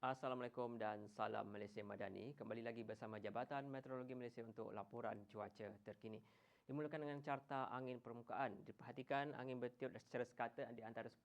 Assalamualaikum dan salam Malaysia Madani. Kembali lagi bersama Jabatan Meteorologi Malaysia untuk laporan cuaca terkini. Dimulakan dengan carta angin permukaan. Diperhatikan angin bertiup secara sekata di antara 10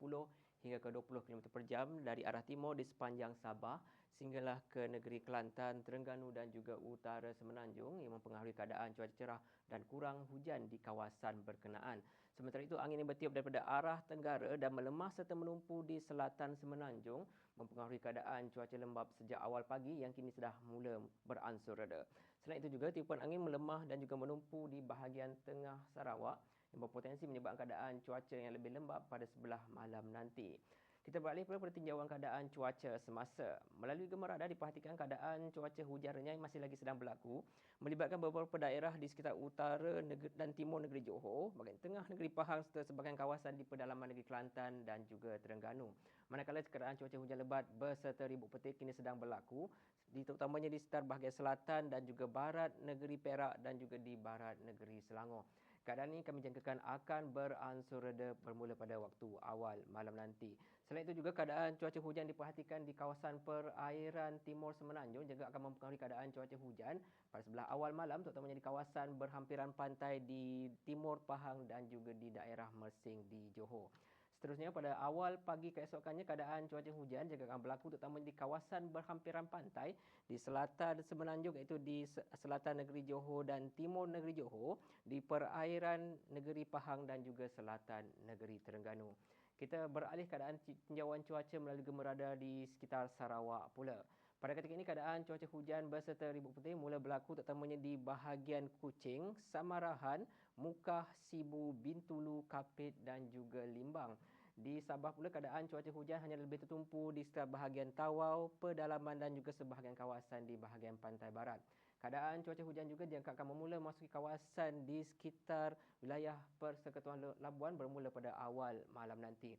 hingga ke 20 km per jam dari arah timur di sepanjang Sabah sehinggalah ke negeri Kelantan, Terengganu dan juga utara Semenanjung yang mempengaruhi keadaan cuaca cerah dan kurang hujan di kawasan berkenaan. Sementara itu, angin yang bertiup daripada arah tenggara dan melemah serta menumpu di selatan Semenanjung mempengaruhi keadaan cuaca lembap sejak awal pagi yang kini sudah mula beransur reda. Selain itu juga, tiupan angin melemah dan juga menumpu di bahagian tengah Sarawak yang berpotensi menyebabkan keadaan cuaca yang lebih lembap pada sebelah malam nanti. Kita beralih pula pada tinjauan keadaan cuaca semasa. Melalui gemar radar diperhatikan keadaan cuaca hujan renyah yang masih lagi sedang berlaku melibatkan beberapa daerah di sekitar utara dan timur negeri Johor, bahagian tengah negeri Pahang serta sebahagian kawasan di pedalaman negeri Kelantan dan juga Terengganu. Manakala keadaan cuaca hujan lebat berserta ribut petir kini sedang berlaku di terutamanya di sekitar bahagian selatan dan juga barat negeri Perak dan juga di barat negeri Selangor. Keadaan ini kami jangkakan akan beransur reda bermula pada waktu awal malam nanti. Selain itu juga keadaan cuaca hujan diperhatikan di kawasan perairan timur Semenanjung juga akan mempengaruhi keadaan cuaca hujan pada sebelah awal malam terutamanya di kawasan berhampiran pantai di timur Pahang dan juga di daerah Mersing di Johor. Seterusnya pada awal pagi keesokannya keadaan cuaca hujan juga akan berlaku terutama di kawasan berhampiran pantai di selatan Semenanjung iaitu di selatan negeri Johor dan timur negeri Johor, di perairan negeri Pahang dan juga selatan negeri Terengganu. Kita beralih keadaan tinjauan cuaca melalui gemerada di sekitar Sarawak pula. Pada ketika ini keadaan cuaca hujan berserta ribut putih mula berlaku terutamanya di bahagian Kuching, Samarahan, Mukah, Sibu, Bintulu, Kapit dan juga Limbang. Di Sabah pula keadaan cuaca hujan hanya lebih tertumpu di sekitar bahagian Tawau, pedalaman dan juga sebahagian kawasan di bahagian pantai barat. Keadaan cuaca hujan juga diangkatkan memula memasuki kawasan di sekitar wilayah Persekutuan Labuan bermula pada awal malam nanti.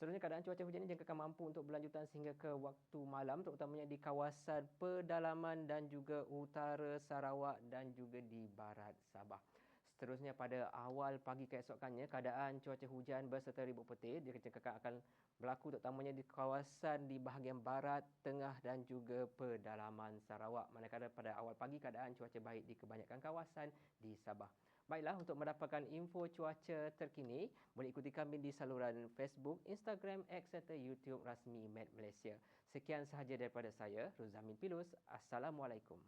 Seterusnya keadaan cuaca hujan ini jangkakan mampu untuk berlanjutan sehingga ke waktu malam terutamanya di kawasan pedalaman dan juga utara Sarawak dan juga di barat Sabah. Seterusnya pada awal pagi keesokannya keadaan cuaca hujan berserta ribut petir dijangkakan akan berlaku terutamanya di kawasan di bahagian barat, tengah dan juga pedalaman Sarawak. Manakala pada awal pagi keadaan cuaca baik di kebanyakan kawasan di Sabah. Baiklah, untuk mendapatkan info cuaca terkini, boleh ikuti kami di saluran Facebook, Instagram, X serta YouTube rasmi Met Malaysia. Sekian sahaja daripada saya, Ruzamin Pilus. Assalamualaikum.